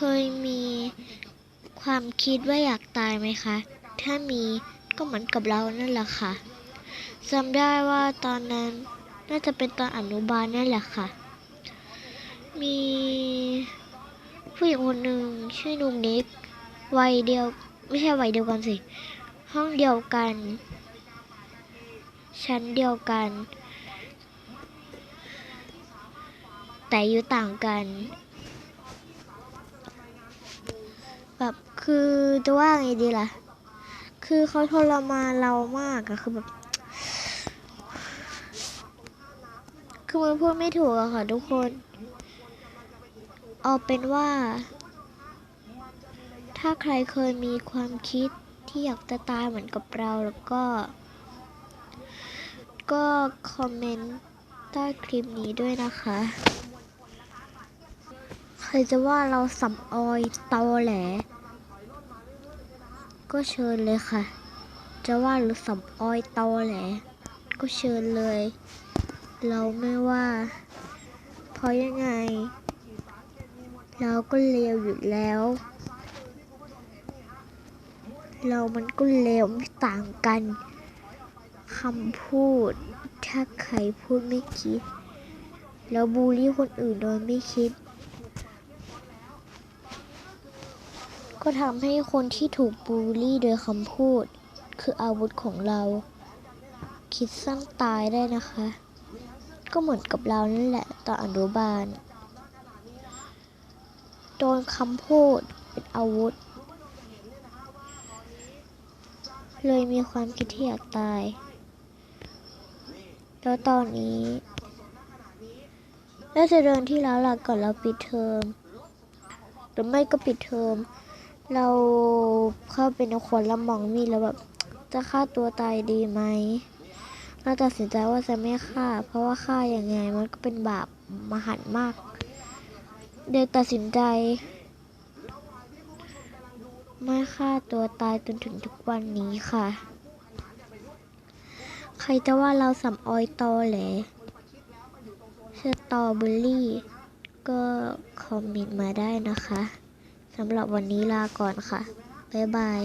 เคยมีความคิดว่าอยากตายไหมคะ ถ้ามีก็เหมือนกับเรานั่นแหละค่ะจำได้ว่าตอนนั้นน่าจะเป็นตอนอนุบาลนั่นแหละค่ะ มีผู้หญิงคนหนึ่งชื่อนุงนิกวัยเดียวไม่ใช่วัยเดียวกันสิ ห้องเดียวกัน ชั้นเดียวกัน แต่อยู่ต่างกัน แบบคือจะว่าไงดีล่ะ คือเขาทรมานเรามากอะคือแบบ คือมันพูดไม่ถูกอะค่ะทุกคน เอาเป็นว่า ถ้าใครเคยมีความคิดที่อยากจะตายเหมือนกับเราแล้วก็ ก็คอมเมนต์ใต้คลิปนี้ด้วยนะคะ ใครจะว่าเราสำออยตอแหล ก็เชิญเลยค่ะ จะว่าหรือสำออยตอแหล ก็เชิญเลย เราไม่ว่า เพราะยังไง เราก็เลวอยู่แล้ว เรามันก็เลวไม่ต่างกันคำพูด ถ้าใครพูดไม่คิด แล้วบูลลี่คนอื่นโดยไม่คิด ก็ทำให้คนที่ถูกบูลลี่โดยคำพูด คืออาวุธของเรา คิดสั้นตายได้นะคะ ก็เหมือนกับเรานั่นแหละตอนอนุบาลโดนคำพูดเป็นอาวุธ เลยมีความคิดที่อยากตาย แล้วตอนนี้น่าจะเดินที่ร้านหลักก่อนเราปิดเทอมหรือไม่ก็ปิดเทอม เราเข้าเป็นคนแล้วมองมีดแล้วแบบจะฆ่าตัวตายดีไหมเราตัดสินใจว่าจะไม่ฆ่า เพราะว่าฆ่าอยังไงมันก็เป็นบาปมหันต์มาก เดี๋ยวตัดสินใจ ไม่ฆ่าตัวตายจนถึงทุกวันนี้ค่ะ ใครจะว่าเราสำออยตอแหลสตอเบอรี่ ก็คอมเมนต์มาได้นะคะ สำหรับวันนี้ลาก่อนค่ะ บ๊ายบาย